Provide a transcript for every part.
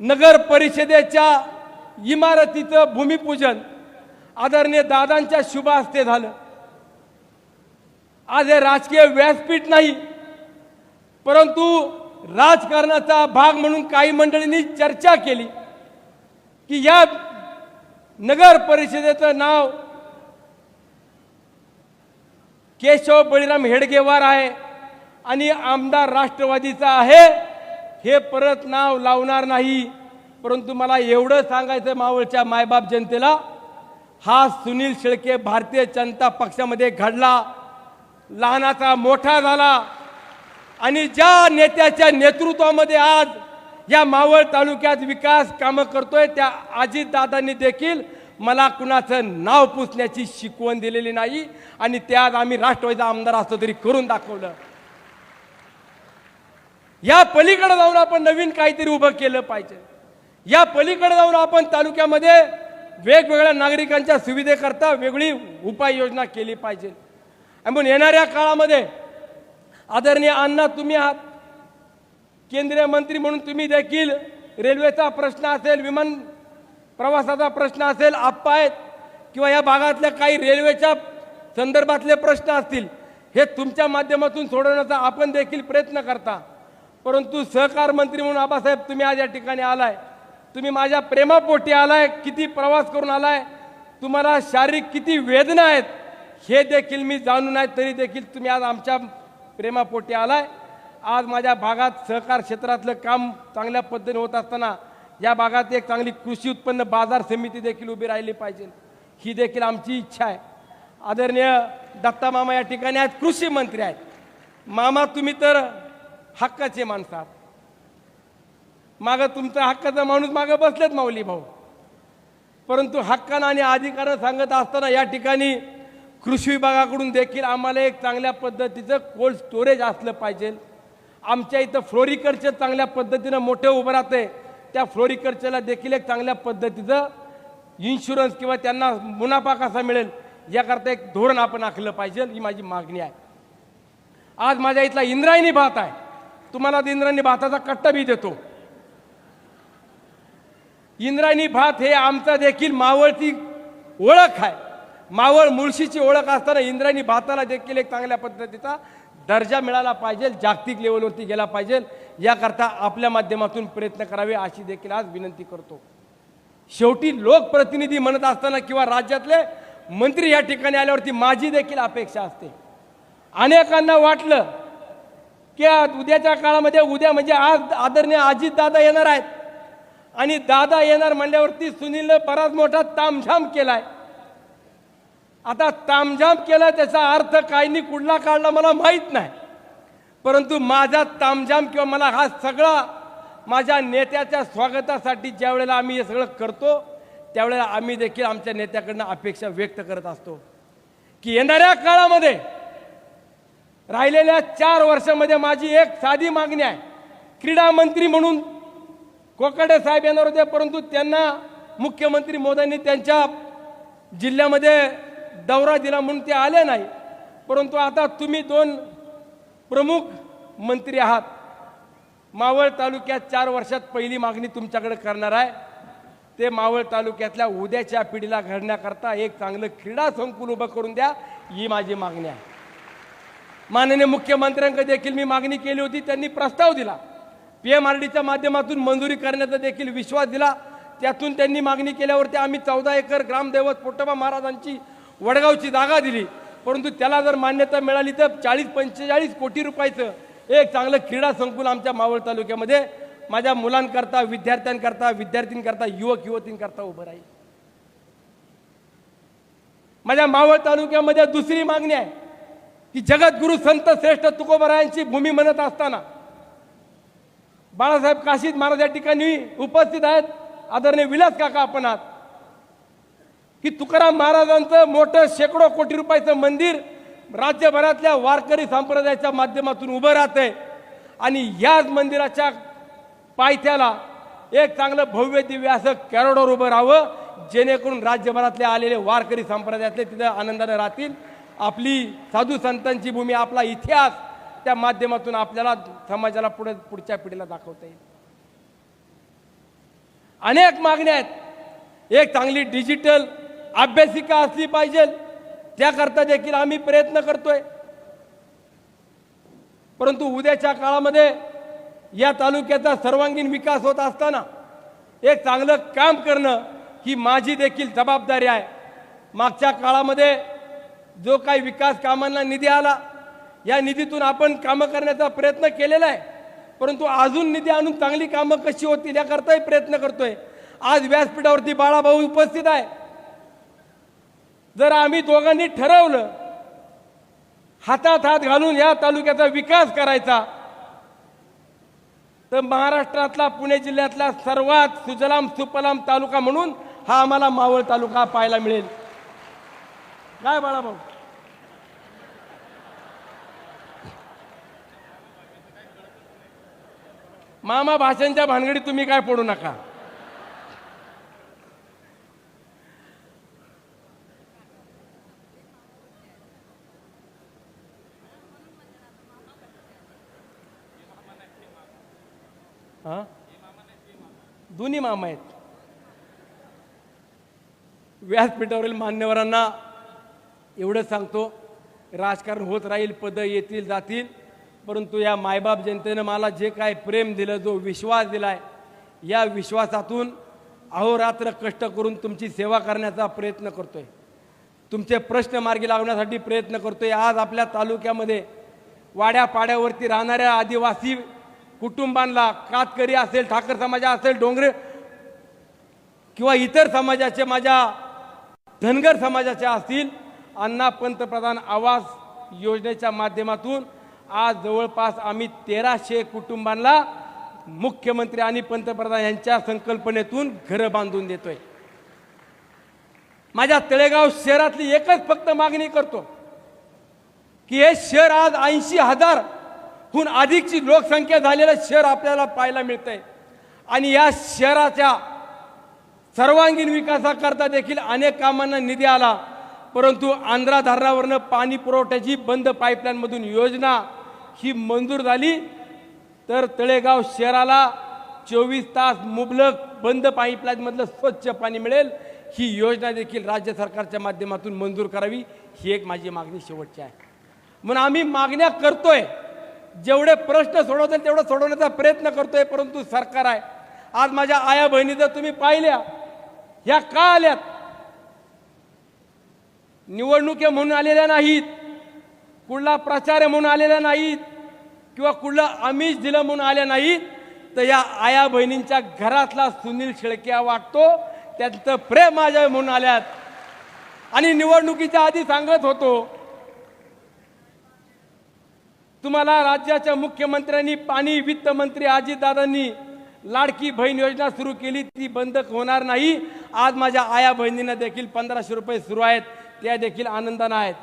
नगर परिषदेच्या इमारतीचं भूमिपूजन आदरणीय दादांच्या शुभ हस्ते झालं. आज हे राजकीय व्यासपीठ नाही परंतु राजकारणाचा भाग म्हणून काही मंडळींनी चर्चा केली की या नगर परिषदेचं नाव केशव बळीराम हेडगेवार आहे आणि आमदार राष्ट्रवादीचा आहे. हे परत नाव लावणार नाही. परंतु मला एवढं सांगायचं मावळच्या मायबाप जनतेला हा सुनील शेळके भारतीय जनता पक्षामध्ये घडला लहानाचा मोठा झाला. आणि ज्या नेत्याच्या नेतृत्वामध्ये आज या मावळ तालुक्यात विकास कामं करतोय त्या अजितदादांनी देखील मला कुणाचं नाव पुसण्याची शिकवण दिलेली नाही. आणि त्यात आम्ही राष्ट्रवादीचा आमदार असतो तरी करून दाखवलं. या पलीकडे जाऊन आपण नवीन काहीतरी उभं केलं पाहिजे. या पलीकडे जाऊन आपण तालुक्यामध्ये वेगवेगळ्या नागरिकांच्या सुविधेकरता वेगळी उपाययोजना केली पाहिजे. आणि म्हणून येणाऱ्या काळामध्ये आदरणीय अण्णा तुम्ही आहात. केंद्रीय मंत्री म्हणून तुम्ही देखील रेल्वेचा प्रश्न असेल विमान प्रवासाचा प्रश्न असेल आप्पा आहेत किंवा या भागातल्या काही रेल्वेच्या संदर्भातले प्रश्न असतील हे तुमच्या माध्यमातून सोडवण्याचा आपण देखील प्रयत्न करता. परंतु सहकार मंत्री म्हणून आबासाहेब तुम्ही आज या ठिकाणी आलाय. तुम्ही माझ्या प्रेमापोटी आलाय किती प्रवास करून आलाय तुम्हाला शारीरिक किती वेदना आहेत हे देखील मी जाणून आहे तरी देखील तुम्ही आज आमच्या प्रेमापोटी आलाय. आज माझ्या भागात सहकार क्षेत्रातलं काम चांगल्या पद्धतीने होत असताना या भागात एक चांगली कृषी उत्पन्न बाजार समिती देखील उभी राहिली पाहिजे. ही देखील आमची इच्छा आहे. आदरणीय दत्ता मामा या ठिकाणी आहेत कृषी मंत्री आहेत. मामा तुम्ही तर हक्काचे माणसात. मागं तुमचा हक्काचा माणूस मागं बसलेत माऊली भाऊ. परंतु हक्कानं आणि अधिकारानं सांगत असताना या ठिकाणी कृषी विभागाकडून देखील आम्हाला एक चांगल्या पद्धतीचं कोल्ड स्टोरेज असलं पाहिजे. आमच्या इथं फ्लोरिकल्चर चांगल्या पद्धतीनं मोठे उभं राहते त्या फ्लोरिकल्चरला देखील एक चांगल्या पद्धतीचं इन्शुरन्स किंवा त्यांना मुनाफा कसा मिळेल याकरता एक धोरण आपण आखलं पाहिजे ही माझी मागणी आहे. आज माझ्या इथला इंद्रायणी भात आहे. तुम्हाला इंद्रायणी भाताचा कट्टा बी देतो. इंद्रायणी भात हे आमचा देखील मावळची ओळख आहे. मावळ मुळशीची ओळख असताना इंद्रायणी भाताला देखील एक चांगल्या पद्धतीचा दर्जा मिळाला पाहिजे जागतिक लेवलवरती गेला पाहिजे. याकरता आपल्या माध्यमातून प्रयत्न करावे अशी देखील आज विनंती करतो. शेवटी लोकप्रतिनिधी म्हणत असताना किंवा राज्यातले मंत्री या ठिकाणी आल्यावरती माझी देखील अपेक्षा असते. अनेकांना वाटलं की उद्याच्या काळामध्ये उद्या म्हणजे आज आदरणीय अजित दादा येणार आहेत. आणि दादा येणार म्हणल्यावरती सुनीलनं बराच मोठा तामझाम केलाय. आता तामझाम केला त्याचा अर्थ काही नाही कुठला काढला मला माहीत नाही. परंतु माझा तामझाम किंवा मला हा सगळा माझ्या नेत्याच्या स्वागतासाठी ज्या वेळेला आम्ही हे सगळं करतो त्यावेळेला आम्ही देखील आमच्या नेत्याकडनं अपेक्षा व्यक्त करत असतो. की येणाऱ्या काळामध्ये राहिलेल्या चार वर्षामध्ये माझी एक साधी मागणी आहे. क्रीडा मंत्री म्हणून कोकडे साहेब येणार होते परंतु त्यांना मुख्यमंत्री मोदींनी त्यांच्या जिल्ह्यामध्ये दौरा दिला म्हणून ते आले नाही. परंतु आता तुम्ही दोन प्रमुख मंत्री आहात. मावळ तालुक्यात चार वर्षात पहिली मागणी तुमच्याकडे करणार आहे. ते मावळ तालुक्यातल्या उद्याच्या पिढीला घडण्याकरता एक चांगलं क्रीडा संकुल उभं करून द्या ही माझी मागणी आहे. माननीय मुख्यमंत्र्यांकडे देखील मी मागणी केली होती त्यांनी प्रस्ताव दिला. पी एम आर डीच्या माध्यमातून मंजुरी करण्याचा देखील विश्वास दिला. त्यातून त्यांनी मागणी केल्यावरती आम्ही चौदा एकर ग्रामदैवत पोटोबा महाराजांची वडगावची जागा दिली. परंतु त्याला जर मान्यता मिळाली तर चाळीस पंचेचाळीस कोटी रुपयाचं एक चांगलं क्रीडा संकुल आमच्या मावळ तालुक्यामध्ये माझ्या मुलांकरता विद्यार्थ्यांकरता विद्यार्थींकरता युवक युवतींकरता उभं राहील. माझ्या मावळ तालुक्यामध्ये दुसरी मागणी आहे. की जगद्गुरु संत श्रेष्ठ तुकोबरायांची भूमी म्हणत असताना बाळासाहेब काशीद महाराज या ठिकाणी उपस्थित आहेत. आदरणीय विलास काका आपण आहात. की तुकाराम महाराजांचं मोठं शेकडो कोटी रुपयाचं मंदिर राज्यभरातल्या वारकरी संप्रदायाच्या माध्यमातून उभं राहतंय. आणि याच मंदिराच्या पायथ्याला एक चांगलं भव्य दिव्य असं कॅरोडोर उभं राहावं जेणेकरून राज्यभरातले आलेले वारकरी संप्रदायातले तिथं आनंदाने राहतील. आपली साधू संतांची भूमी आपला इतिहास त्या माध्यमातून आपल्याला समाजाला पुढे पुढच्या पिढीला दाखवता येईल. अनेक मागण्या आहेत. एक चांगली डिजिटल अभ्यासिका असली पाहिजे. त्याकरता देखील आम्ही प्रयत्न करतोय. परंतु उद्याच्या काळामध्ये या तालुक्याचा सर्वांगीण विकास होत असताना एक चांगलं काम करणं ही माझी देखील जबाबदारी आहे. मागच्या काळामध्ये जो काही विकास कामांना निधी आला या निधीतून आपण कामं करण्याचा प्रयत्न केलेला आहे. परंतु अजून निधी आणून चांगली कामं कशी होतील याकरताही प्रयत्न करतोय. आज व्यासपीठावरती बाळाभाऊ उपस्थित आहे. जर आम्ही दोघांनी ठरवलं हातात हात घालून या तालुक्याचा विकास करायचा तर महाराष्ट्रातला पुणे जिल्ह्यातला सर्वात सुजलाम सुपलाम तालुका म्हणून हा आम्हाला मावळ तालुका पाहायला मिळेल. काय बाळाभाऊ मामा भाषांच्या भानगडीत तुम्ही काय पडू नका. हा? दोन्ही मामा आहेत. व्यासपीठावरील मान्यवरांना एवढंच सांगतो राजकारण होत राहील पदं येतील जातील. परंतु या मायबाप जनतेनं मला जे काय प्रेम दिलं जो विश्वास दिलाय या विश्वासातून अहोरात्र कष्ट करून तुमची सेवा करण्याचा प्रयत्न करतोय. तुमचे प्रश्न मार्गी लावण्यासाठी प्रयत्न करतोय. आज आपल्या तालुक्यामध्ये वाड्यापाड्यावरती राहणाऱ्या आदिवासी कुटुंबांना कातकरी असेल ठाकर समाजा असेल डोंगरे किंवा इतर समाजाचे माझ्या धनगर समाजाचे असतील अण्णा पंतप्रधान आवास योजनेच्या माध्यमातून आज जवळपास आम्ही तेराशे कुटुंबांना मुख्यमंत्री आणि पंतप्रधान यांच्या संकल्पनेतून घरं बांधून देतोय. माझ्या तळेगाव शहरातली एकच फक्त मागणी करतो की हे शहर आज ऐंशी हजारहून अधिकची लोकसंख्या झालेलं शहर आपल्याला पाहायला मिळतंय. आणि या शहराच्या सर्वांगीण विकासाकरता देखील अनेक कामांना निधी आला. परंतु आंध्रा धरणावरनं पाणी पुरवठ्याची बंद पाईपलाईनमधून योजना ही मंजूर झाली. तर तळेगाव शहराला चोवीस तास मुबलक बंद पाईपलाईनमधलं स्वच्छ पाणी मिळेल. ही योजना देखील राज्य सरकारच्या माध्यमातून मंजूर करावी ही एक माझी मागणी शेवटची आहे. म्हणून आम्ही मागण्या करतोय. जेवढे प्रश्न सोडवतील तेवढं सोडवण्याचा प्रयत्न करतोय परंतु सरकार आहे. आज माझ्या आया बहिणी जर तुम्ही पाहिल्या. ह्या का आल्यात? निवडणुके म्हणून आलेल्या नाहीत कुठला प्रचार म्हणून आलेल्या नाहीत किंवा कुठलं आमिष दिलं म्हणून आल्या नाहीत तर या आया बहिणींच्या घरातला सुनील शेळक्या वाटतो त्यांचं प्रेम माझ्या म्हणून आल्यात. आणि निवडणुकीच्या आधी सांगत होतो तुम्हाला राज्याच्या मुख्यमंत्र्यांनी पाणी वित्त मंत्री अजितदादांनी लाडकी बहीण योजना सुरू केली ती बंद होणार नाही. आज माझ्या आया बहिणींना देखील पंधराशे रुपये सुरू आहेत. त्या देखील आनंदानं आहेत.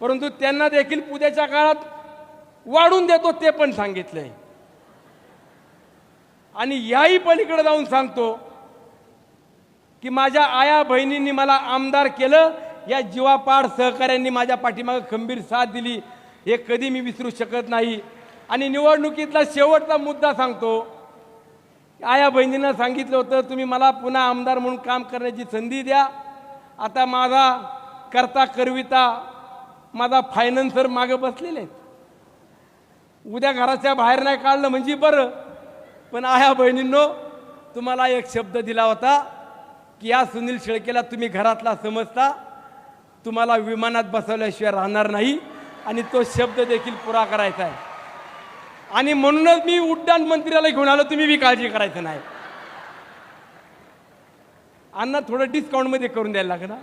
परंतु त्यांना देखील पुद्याच्या काळात वाढून देतो ते पण सांगितलंय. आणि याही पलीकडे जाऊन सांगतो की माझ्या आया बहिणींनी मला आमदार केलं या जीवापाड सहकाऱ्यांनी माझ्या पाठीमागे खंबीर साथ दिली. हे कधी मी विसरू शकत नाही. आणि निवडणुकीतला शेवटचा मुद्दा सांगतो आया बहिणींना सांगितलं होतं तुम्ही मला पुन्हा आमदार म्हणून काम करण्याची संधी द्या. आता माझा करता करविता माझा फायनान्सर मागे बसलेले आहेत. उद्या घराच्या बाहेर नाही काढलं म्हणजे बरं. पण आया बहिणींनो तुम्हाला एक शब्द दिला होता की या सुनील शेळकेला तुम्ही घरातला समजता. तुम्हाला विमानात बसवल्याशिवाय राहणार नाही आणि तो शब्द देखील पुरा करायचा आहे. आणि म्हणूनच मी उड्डाण मंत्र्याला घेऊन आलो तुम्ही बी काळजी करायचं नाही. अण्णा थोडं डिस्काउंटमध्ये करून द्यायला लागणार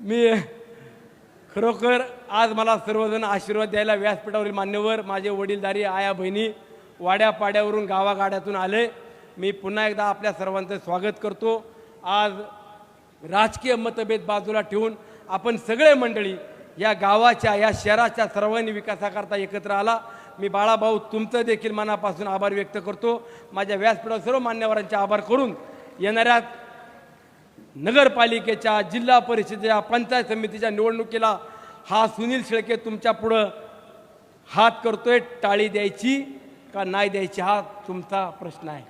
मी खरोखर आज मला सर्वजण आशीर्वाद द्यायला व्यासपीठावरील मान्यवर माझे वडीलधारी आया बहिणी वाड्यापाड्यावरून गावागाड्यातून आले. मी पुन्हा एकदा आपल्या सर्वांचं स्वागत करतो. आज राजकीय मतभेद बाजूला ठेवून आपण सगळे मंडळी या गावाच्या या शहराच्या सर्वांनी विकासाकरता एकत्र आला. मी बाळाभाऊ तुमचं देखील मनापासून आभार व्यक्त करतो. माझ्या व्यासपीठावर सर्व मान्यवरांचे आभार करून येणाऱ्या नगरपालिकेच्या जिल्हा परिषदेच्या पंचायत समितीच्या निवडणुकीला हा सुनील शेळके तुमच्या पुढं हात करतोय टाळी द्यायची का नाही द्यायची हा तुमचा प्रश्न आहे.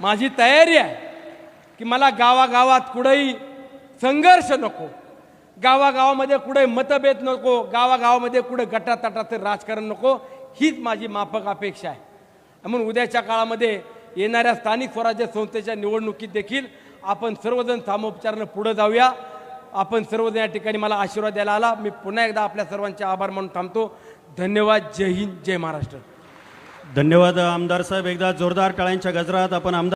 माझी तयारी आहे की मला गावागावात कुठेही संघर्ष नको. गावागावामध्ये कुठे मतभेद नको गावागावामध्ये कुठे गटातटाचं राजकारण नको हीच माझी माफक अपेक्षा आहे. म्हणून उद्याच्या काळामध्ये येणाऱ्या स्थानिक स्वराज्य संस्थेच्या निवडणुकीत देखील आपण सर्वजण सामोपचारानं पुढे जाऊया. आपण सर्वजण या ठिकाणी मला आशीर्वाद द्यायला आला. मी पुन्हा एकदा आपल्या सर्वांचे आभार मानून थांबतो. धन्यवाद. जय हिंद जय महाराष्ट्र. धन्यवाद आमदार साहेब. एकदा जोरदार टाळ्यांच्या गजरात आपण आमदार